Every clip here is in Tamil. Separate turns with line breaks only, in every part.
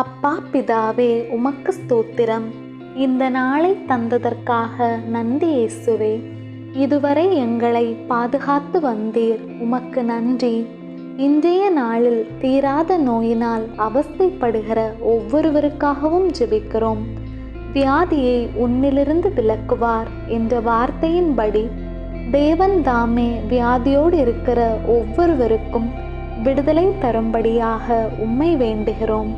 அப்பா பிதாவே உமக்கு ஸ்தோத்திரம். இந்த நாளை தந்ததற்காக நன்றி இயேசுவே. இதுவரை எங்களை பாதுகாத்து வந்தீர். உமக்கு நன்றி. இன்றைய நாளில் தீராத நோயினால் அவஸ்தைப்படுகிற ஒவ்வொருவருக்காகவும் ஜெபிக்கிறோம். வியாதியை உன்னிலிருந்து விலக்குவார் என்ற வார்த்தையின்படி தேவன் தாமே வியாதியோடு இருக்கிற ஒவ்வொருவருக்கும் விடுதலை தரும்படியாக உம்மை வேண்டுகிறோம்.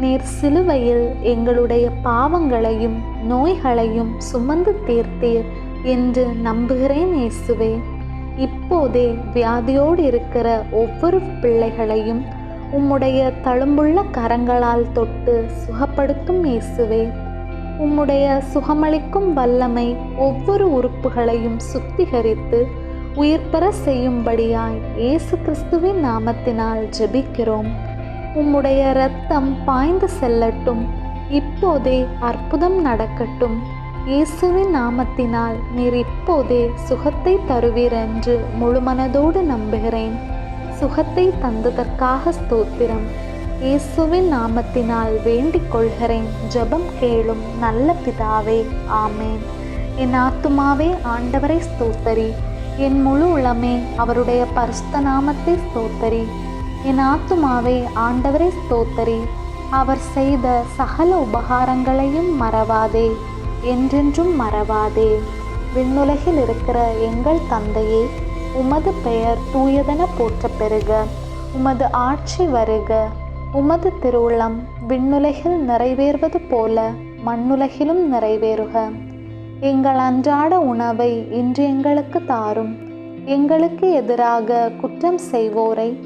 நீர் சிலுவையில் எங்களுடைய பாவங்களையும் நோய்களையும் சுமந்து தீர்த்தீர் என்று நம்புகிறேன் இயேசுவே. இப்போதே வியாதியோடு இருக்கிற ஒவ்வொரு பிள்ளைகளையும் உம்முடைய தழும்புள்ள கரங்களால் தொட்டு சுகப்படுத்தும் இயேசுவே. உம்முடைய சுகமளிக்கும் வல்லமை ஒவ்வொரு உறுப்புகளையும் சுத்திகரித்து உயிர்பெற செய்யும்படியாய் இயேசு கிறிஸ்துவின் நாமத்தினால் ஜெபிக்கிறோம். உம்முடைய இரத்தம் பாய்ந்து செல்லட்டும். இப்போதே அற்புதம் நடக்கட்டும். இயேசுவின் நாமத்தினால் நீர் இப்போதே சுகத்தை தருவீர் என்று முழுமனதோடு நம்புகிறேன். சுகத்தை தந்ததற்காக ஸ்தோத்திரம். இயேசுவின் நாமத்தினால் வேண்டிக் கொள்கிறேன். ஜபம் கேளும் நல்ல பிதாவே ஆமேன். என் ஆத்துமாவே ஆண்டவரை ஸ்தோத்தரி. என் முழு உளமே அவருடைய பரிசுத்த நாமத்தை ஸ்தோத்தரி. என் ஆத்துமாவே ஆண்டவரை ஸ்தோத்தரி. அவர் செய்த சகல உபகாரங்களையும் மறவாதே என்றென்றும் மறவாதே. விண்ணுலகில் இருக்கிற எங்கள் தந்தையே உமது பெயர் தூயதென போற்ற பெறுக. உமது ஆட்சி வருக. உமது திருவுளம் விண்ணுலகில் நிறைவேறுவது போல மண்ணுலகிலும் நிறைவேறுக. எங்கள் அன்றாட உணவை இன்று எங்களுக்கு தாரும். எங்களுக்கு எதிராக குற்றம் செய்வோரை